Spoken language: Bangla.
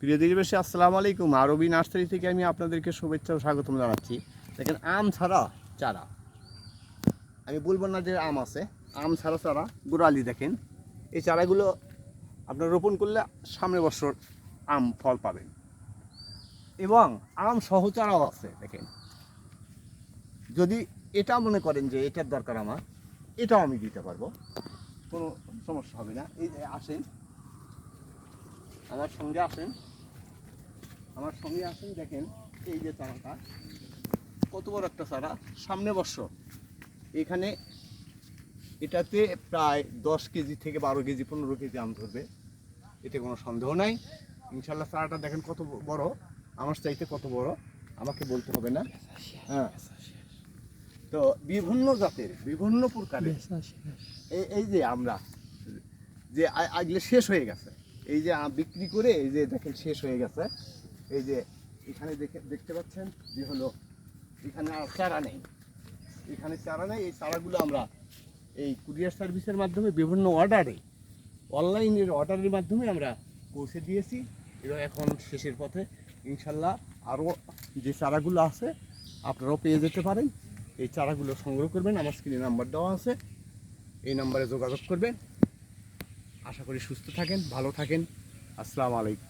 প্রিয় দেশবাসী, আসসালামু আলাইকুম। আরবি নার্সারি থেকে আমি আপনাদেরকে শুভেচ্ছা ও স্বাগতম জানাচ্ছি। দেখেন, আম ছাড়া চারা। আমি বলব না যে আম আছে। আম ছাড়া চারা গোড়ালি দেখেন। এই চারাগুলো আপনার রোপণ করলে সামনের বছর আম ফল পাবেন। এবং আম সহ চারাও আছে, দেখেন। যদি এটা মনে করেন যে এটার দরকার আমার, এটাও আমি দিতে পারব। কোনো সমস্যা হবে না। এই আসেন। আমার সঙ্গে আসেন। আমার সঙ্গে আসেন দেখেন, এই যে চারাটা। কত বড় একটা চারা? সামনে বর্ষ। এখানে এটাতে প্রায় দশ কেজি থেকে বারো কেজি, পনেরো কেজি আম ধরবে। এতে কোনো সন্দেহ নাই। ইনশাল্লাহ চারাটা দেখেন কত বড়। আমার চাইতে কত বড়? আমাকে বলতে হবে না। হ্যাঁ। তো বিভিন্ন জাতের, বিভিন্ন প্রকারের এই যে আমরা, যে আগলে শেষ হয়ে গেছে। এই যে বিক্রি করে, এই যে দেখেন শেষ হয়ে গেছে। এই যে এখানে দেখে দেখতে পাচ্ছেন, যে হলো এখানে আর চারা নেই। এখানে চারা নেই, এই চারাগুলো আমরা এই কুরিয়ার সার্ভিসের মাধ্যমে বিভিন্ন অর্ডারে, অনলাইনের অর্ডারের মাধ্যমে আমরা পৌঁছে দিয়েছি। এবং এখন শেষের পথে। ইনশাল্লাহ আরও যে চারাগুলো আছে, আপনারাও পেয়ে যেতে পারেন। এই চারাগুলো সংগ্রহ করবেন। আমার স্ক্রিনে নাম্বার দেওয়া আছে। এই নাম্বারে যোগাযোগ করবেন। আশা করি সুস্থ থাকেন, ভালো থাকেন। আসসালামু আলাইকুম।